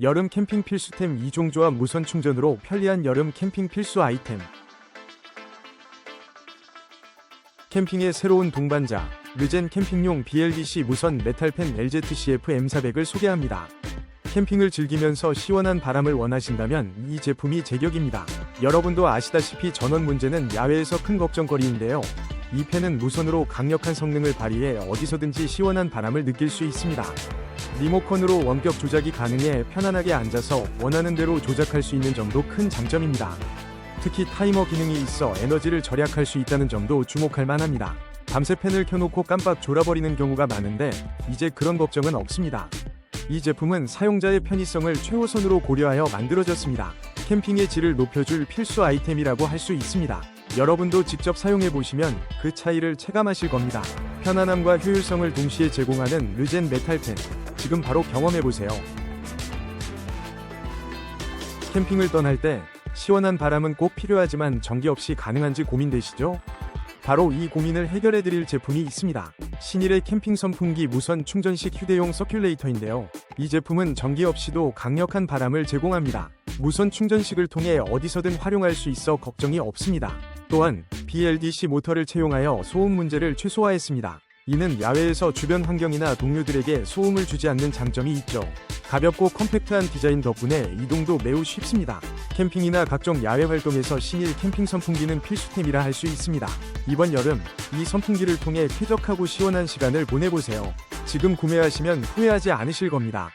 여름 캠핑 필수템 2종 조합 무선 충전으로 편리한 여름 캠핑 필수 아이템. 캠핑의 새로운 동반자, 르젠 캠핑용 BLDC 무선 메탈팬 LZCF M400을 소개합니다. 캠핑을 즐기면서 시원한 바람을 원하신다면 이 제품이 제격입니다. 여러분도 아시다시피 전원 문제는 야외에서 큰 걱정거리인데요. 이 팬은 무선으로 강력한 성능을 발휘해 어디서든지 시원한 바람을 느낄 수 있습니다. 리모컨으로 원격 조작이 가능해 편안하게 앉아서 원하는 대로 조작할 수 있는 점도 큰 장점입니다. 특히 타이머 기능이 있어 에너지를 절약할 수 있다는 점도 주목할 만합니다. 밤새 팬을 켜놓고 깜빡 졸아버리는 경우가 많은데 이제 그런 걱정은 없습니다. 이 제품은 사용자의 편의성을 최우선으로 고려하여 만들어졌습니다. 캠핑의 질을 높여줄 필수 아이템이라고 할 수 있습니다. 여러분도 직접 사용해 보시면 그 차이를 체감하실 겁니다. 편안함과 효율성을 동시에 제공하는 르젠 메탈펜. 지금 바로 경험해 보세요. 캠핑을 떠날 때 시원한 바람은 꼭 필요하지만 전기 없이 가능한지 고민되시죠? 바로 이 고민을 해결해 드릴 제품이 있습니다. 신일의 캠핑 선풍기 무선 충전식 휴대용 서큘레이터인데요. 이 제품은 전기 없이도 강력한 바람을 제공합니다. 무선 충전식을 통해 어디서든 활용할 수 있어 걱정이 없습니다. 또한 BLDC 모터를 채용하여 소음 문제를 최소화했습니다. 이는 야외에서 주변 환경이나 동료들에게 소음을 주지 않는 장점이 있죠. 가볍고 컴팩트한 디자인 덕분에 이동도 매우 쉽습니다. 캠핑이나 각종 야외 활동에서 신일 캠핑 선풍기는 필수템이라 할 수 있습니다. 이번 여름 이 선풍기를 통해 쾌적하고 시원한 시간을 보내보세요. 지금 구매하시면 후회하지 않으실 겁니다.